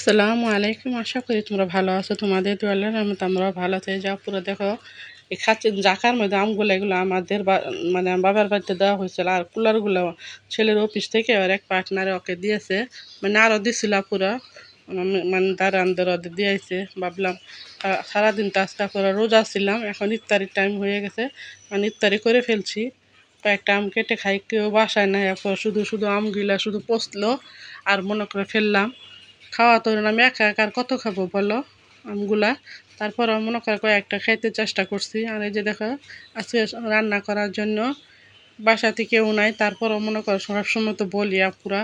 আসসালামু আলাইকুম। আশা করি তোমরা ভালো আছো। তোমাদের দোয়ালের আমি তোমরা ভালো আছো। যা পুরো দেখো, এই খাচ্ছে জাকার মধ্যে আমগুলো, এগুলো আমাদের মানে বাবার বাড়িতে দেওয়া হয়েছিল। আর কুলারগুলো ছেলের অফিস থেকে আর এক পার্টনারে ওকে দিয়েছে। মানে আরও দিছিল পুরো। মানে তার আন্দর ওদের দিয়েছে। ভাবলাম সারাদিন তো আজকে করে রোজা ছিলাম। এখন ইফতারির টাইম হয়ে গেছে। মানে ইফতারি করে ফেলছি। কয়েকটা আম কেটে খাই। কেউ বাসায় নাই। এরপর শুধু শুধু আমগুলা শুধু পচলো আর মনে করে ফেললাম। খাওয়া তো আমি একা একা আর কত খাব বলো আমগুলা? তারপর মনে করে কয়েকটা খাইতে চেষ্টা করছি। আর এই যে দেখো, আজকে রান্না করার জন্য বাসাতে কেউ নাই, তারপরও মনে করো সবসময় তো বলি আপুরা,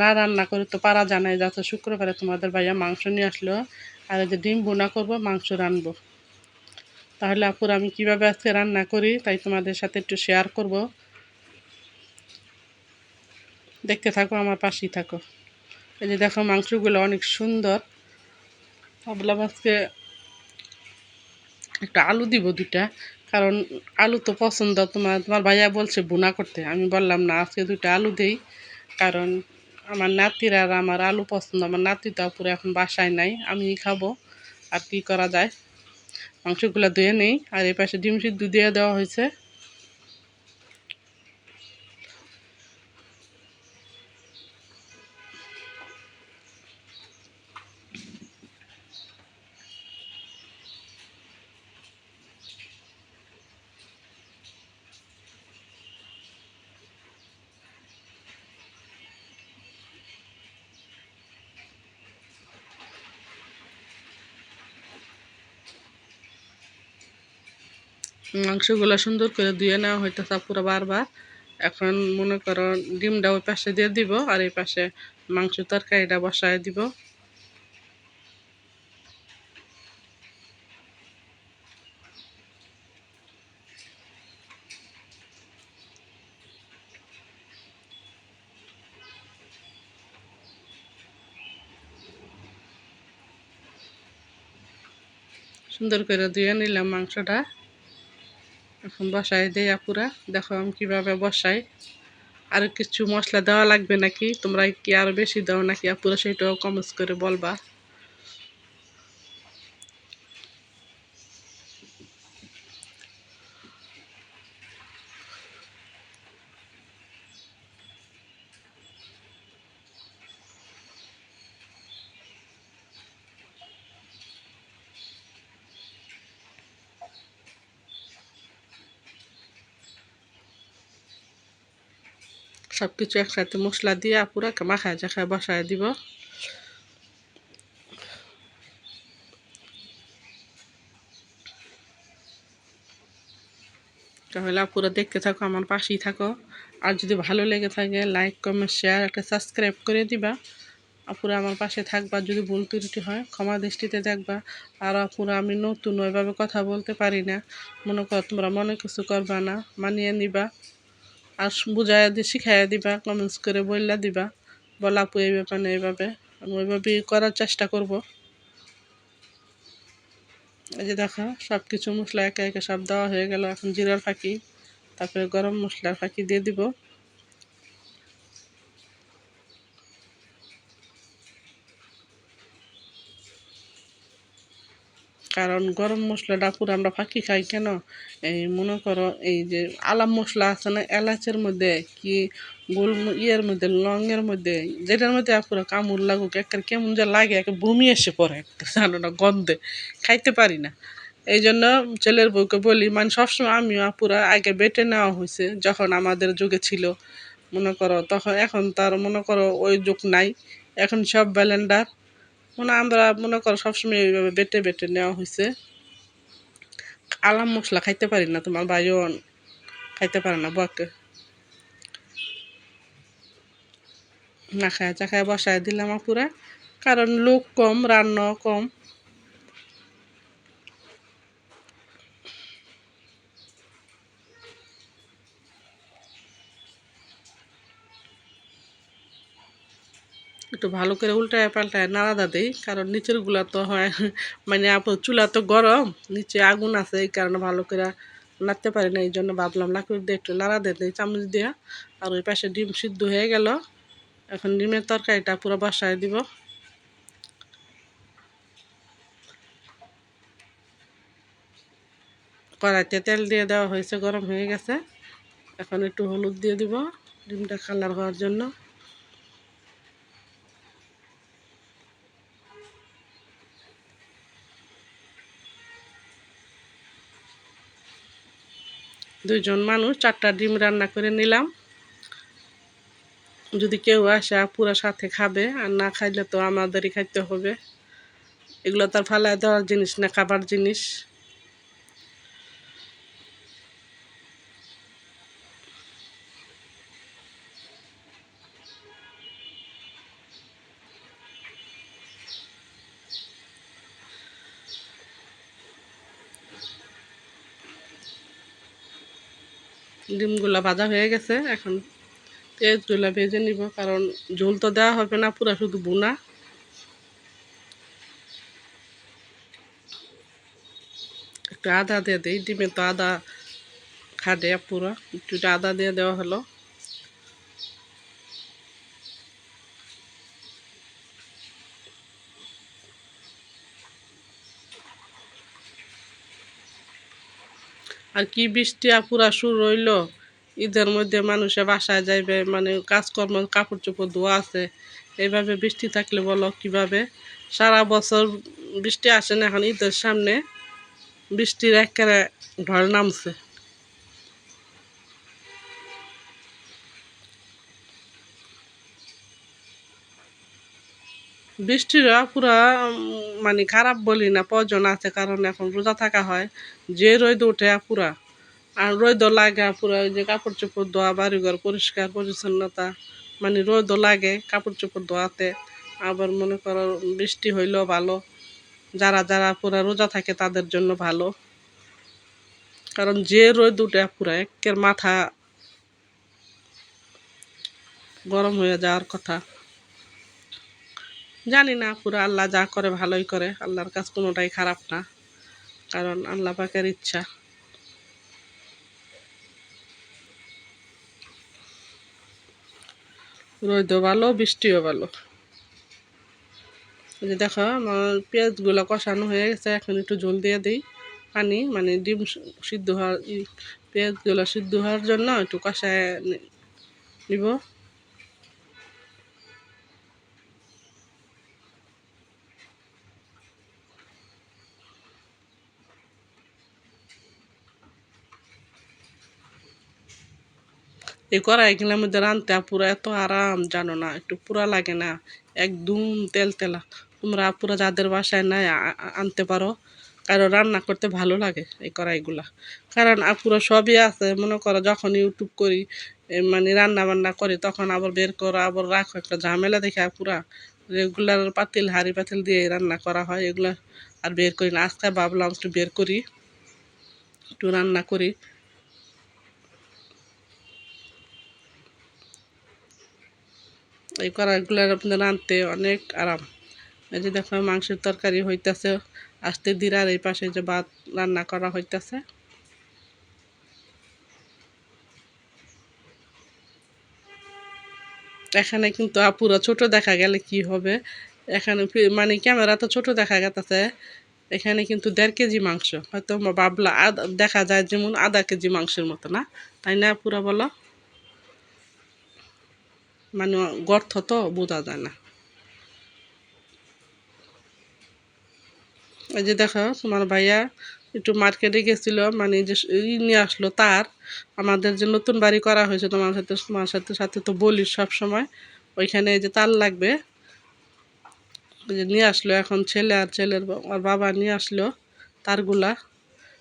না রান্না করে তো পারা জানাই যাচ্ছে শুক্রবারে তোমাদের ভাইয়া মাংস নিয়ে আসলো, আর যে ডিম বোনা করব, মাংস রানবো। তাহলে আপুরা, আমি কীভাবে আজকে রান্না করি তাই তোমাদের সাথে একটু শেয়ার করব। দেখতে থাকো, আমার পাশেই থাকো। এই যে দেখো মাংসগুলো অনেক সুন্দর। ভাবলাম আজকে একটা আলু দিব দুটা কারণ আলু তো পছন্দ। তোমার তোমার ভাইয়া বলছে বোনা করতে। আমি বললাম, না, আজকে দুটা আলু দেই। কারণ আমার নাতির আর আমার আলু পছন্দ। আমার নাতি তো পুরো এখন বাসায় নাই, আমি খাব। আর কি করা যায়? মাংসগুলো ধুয়ে নেই। আর এই পাশে ডিম সিদ্ধ দিয়ে দেওয়া হয়েছে। মাংসগুলো সুন্দর করে ধুয়ে নেওয়া হইতেছে পুরো বারবার। এখন মনে করো ডিমটা ওই পাশে দিয়ে দিব আর এই পাশে মাংস তরকারিটা বসায় দিব। সুন্দর করে ধুয়ে নিলাম মাংসটা। এখন বসাই দেই পুরা। দেখো আমি কীভাবে বসাই। আর কিছু মশলা দেওয়া লাগবে নাকি? তোমরা কি আরও বেশি দাও নাকি? আপুরা সেটাও কমস করে বলবা। সব কিছু একসাথে মশলা দিয়ে পুরা মাখায় জাখায়, বসায় দিব। তাহলে আপুরা দেখতে থাকো, আমার পাশেই থাকো। আর যদি ভালো লেগে থাকে লাইক কমেন্ট শেয়ার একটা সাবস্ক্রাইব করে দিবা। আপুরা আমার পাশে থাকবা, যদি ভুল ত্রুটি হয়, ক্ষমা দৃষ্টিতে দেখবা। আর আপুরা, আমি নতুন ওইভাবে কথা বলতে পারি না। মনে কর তোমরা মনে কিছু করবা না, মানিয়ে নিবা। আর বুঝাই দিয়ে শিখাইয়া দিবা কমেন্টস করে বললা দিবা। বলা আপু, এই ব্যাপারে এইভাবে আমি ওইভাবে করার চেষ্টা করব। এই যে দেখো সব কিছু মশলা একে একে সব দেওয়া হয়ে গেল। এখন জিরার ফাঁকি, তারপরে গরম মশলার ফাঁকি দিয়ে দিব। কারণ গরম মশলাটা পুরো আমরা ফাঁকি খাই কেন? এই মনে করো এই যে আলাম মশলা আছে না, এলাচের মধ্যে কি গোল ইয়ের মধ্যে, লংয়ের মধ্যে, যেটার মধ্যে পুরো কামড় লাগুক একটা কেমন যা লাগে, একে বমি এসে পড়ে, একটা জানো না গন্ধে, খাইতে পারি না। এই জন্য ছেলের বউকে বলি মানে সবসময় আমিও পুরা আগে বেটে নেওয়া হয়েছে, যখন আমাদের যুগে ছিল, মনে করো, তখন এখন তার মনে করো ওই যুগ নাই, এখন সব ব্যালেন্ডার। মানে আমরা মনে করো সবসময় এইভাবে বেটে বেটে নেওয়া হয়েছে আলাম মশলা খাইতে পারি না, তোমার বায়ন খাইতে পারে না বকে না খায়, চা খায় বসায় দিলাম পুরা কারণ লোক কম রান্না কম। একটু ভালো করে উল্টায় পাল্টায় নাড়াদা দিই, কারণ নিচেরগুলা তো হয় মানে চুলা তো গরম, নিচে আগুন আছে, এই কারণে ভালো করে নাড়তে পারি না এই জন্য ভাবলাম না দিয়ে একটু নাড়া দিই, চামচ দিয়ে, আর ওই পাশে ডিম সিদ্ধ হয়ে গেল। এখন ডিমের তরকারিটা পুরো বসায় দিব। কড়াইতে তেল দিয়ে দেওয়া হয়েছে, গরম হয়ে গেছে। এখন একটু হলুদ দিয়ে দিব, ডিমটা কালার হওয়ার জন্য। দুইজন মানুষ, চারটা ডিম রান্না করে নিলাম। যদি কেউ আসে, পুরো সাথে খাবে, আর না খাইলে তো আমাদেরই খাইতে হবে। এগুলো তার ফালায় দেওয়ার জিনিস না, খাবার জিনিস। ডিমগুলো ভাজা হয়ে গেছে, এখন তেজগুলো ভেজে নিব, কারণ ঝোল তো দেওয়া হবে না, পুরা শুধু বোনা একটু আদা দিয়ে দিই, ডিমে তো আদা খাটে পুরো, একটু আদা দিয়ে দেওয়া হলো। আর কি বৃষ্টি পুরা শুরু রইল ঈদের মধ্যে মানুষে বাসায় যাইবে মানে কাজকর্ম কাপড় চোপড় ধোয়া আছে। এইভাবে বৃষ্টি থাকলে বলো কীভাবে? সারা বছর বৃষ্টি আসে না, এখন ঈদের সামনে বৃষ্টির একেবারে ঢল নামছে। বৃষ্টিরা পুরা মানে খারাপ বলি না প্রয়োজন আছে, কারণ এখন রোজা থাকা হয়। যে রোদ ওঠে পুরা, আর রোদ লাগে পুরা, ওই যে কাপড় চোপড় ধোয়া, বাড়িঘর পরিষ্কার, পরিচ্ছন্নতা মানে রোদ লাগে কাপড় চোপড় ধোয়াতে। আবার মনে করো, বৃষ্টি হইলেও ভালো, যারা যারা পুরা রোজা থাকে তাদের জন্য ভালো। কারণ যে রোদ উঠে পুরা, একের মাথা গরম হয়ে যাওয়ার কথা। জানি না পুরো আল্লাহ যা করে ভালোই করে। আল্লাহর কাজ কোনোটাই খারাপ না, কারণ আল্লাহ পাকের ইচ্ছা। রোদও ভালো, বৃষ্টিও ভালো। যে দেখো, আমার পেঁয়াজগুলো কষানো হয়ে গেছে, এখন একটু জল দিয়ে দিই। পানি মানে ডিম সিদ্ধ হওয়ার পেঁয়াজগুলো সিদ্ধ হওয়ার জন্য একটু কষায় নিব। এই কড়াইগুলোর মধ্যে রানতে পুরো এত আরাম, জানো না? একটু পুরা লাগে না। একদম তেল তেলা। তোমরা পুরো যাদের বাসায় নাই আনতে পারো। কারও রান্না করতে ভালো লাগে এই কড়াইগুলা। কারণ পুরো সবই আছে। মনে করো যখন ইউটিউব করি মানে রান্না বান্না করি, তখন আবার বের করো, আবার রাখো একটা ঝামেলা দেখে পুরা রেগুলার পাতিল, হাড়ি পাতিল দিয়ে রান্না করা হয় এগুলো। আর বের করি না। আজকে ভাবলাম একটু বের করি, একটু রান্না করি। এই কড়াইগুলোর আপনার আনতে অনেক আরাম। এই যে দেখো, মাংসের তরকারি হইতেছে, আসতে দিরার এই পাশে যে ভাত রান্না করা হইতেছে। এখানে কিন্তু আপুরা ছোট দেখা গেলে কি হবে? এখানে মানে ক্যামেরা তো ছোট দেখা গেছে এখানে কিন্তু দেড় কেজি মাংস। হয়তো বাবলা দেখা যায় যেমন আধা কেজি মাংসের মতো না? তাই না পুরো বলো? মানে গর্থ তো বোঝা যায় না। এই যে দেখো, তোমার ভাইয়া একটু মার্কেটে গেছিল মানে যে ই নিয়ে আসলো তার। আমাদের যে নতুন বাড়ি করা হয়েছে, তোমার সাথে তোমার সাথে সাথে তো বলি সব সময় ওইখানে যে তার লাগবে। যে নিয়ে আসলো এখন ছেলে আর ছেলের আর বাবা নিয়ে আসলো তারগুলা।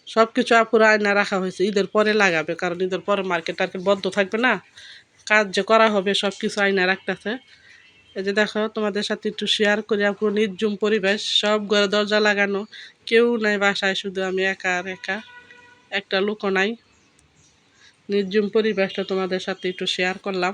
সব কিছু আপুরা আয়না রাখা হয়েছে, ঈদের পরে লাগাবে, কারণ ঈদের পরে মার্কেট টার্কেট বদ্ধ থাকবে না। কাজ যে করা হবে সব কিছু আয়না রাখতেছে। এই যে দেখো, তোমাদের সাথে একটু শেয়ার করি পুরো নির্জুম পরিবেশ, সব ঘরে দরজা লাগানো, কেউ নাই বাসায়, শুধু আমি একা আর একা, একটা লোকও নাই। নির্জুম পরিবেশটা তোমাদের সাথে একটু শেয়ার করলাম।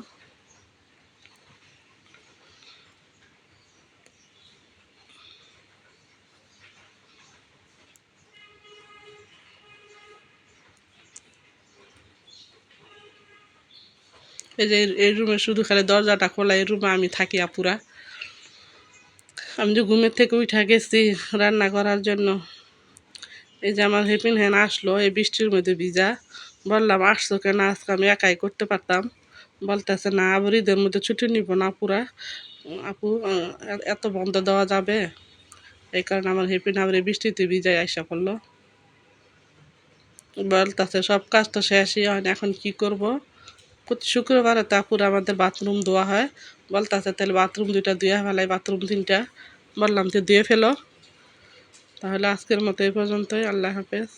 এই যে এই রুমে শুধু খালি দরজাটা খোলা, এই রুমে আমি থাকি আপুরা। আমি যে ঘুমের থেকে উঠা গেছি রান্না করার জন্য, এই যে আমার হেপিন হ্যান আসলো, এই বৃষ্টির মধ্যে ভিজা। বললাম, আসছো কেন? আজকে আমি একাই করতে পারতাম। বলতেছে, না, আবার ঈদের মধ্যে ছুটি নিব না পুরা আপু এত বন্ধ দেওয়া যাবে? এই কারণে আমার হেপিন আবার এই বৃষ্টিতে ভিজাই আইসা পড়ল। বলতেছে, সব কাজ তো শেষই হয় এখন কি করব? প্রতি শুক্রবার তারপর আমাদের বাথরুম দেওয়া হয়। বল তাতে তাহলে বাথরুম দুইটা ধুয়ে ফেলাই বাথরুম তিনটা। বললাম যে ধুয়ে ফেলো। তাহলে আজকের মতো এই পর্যন্তই। আল্লাহ হাফেজ।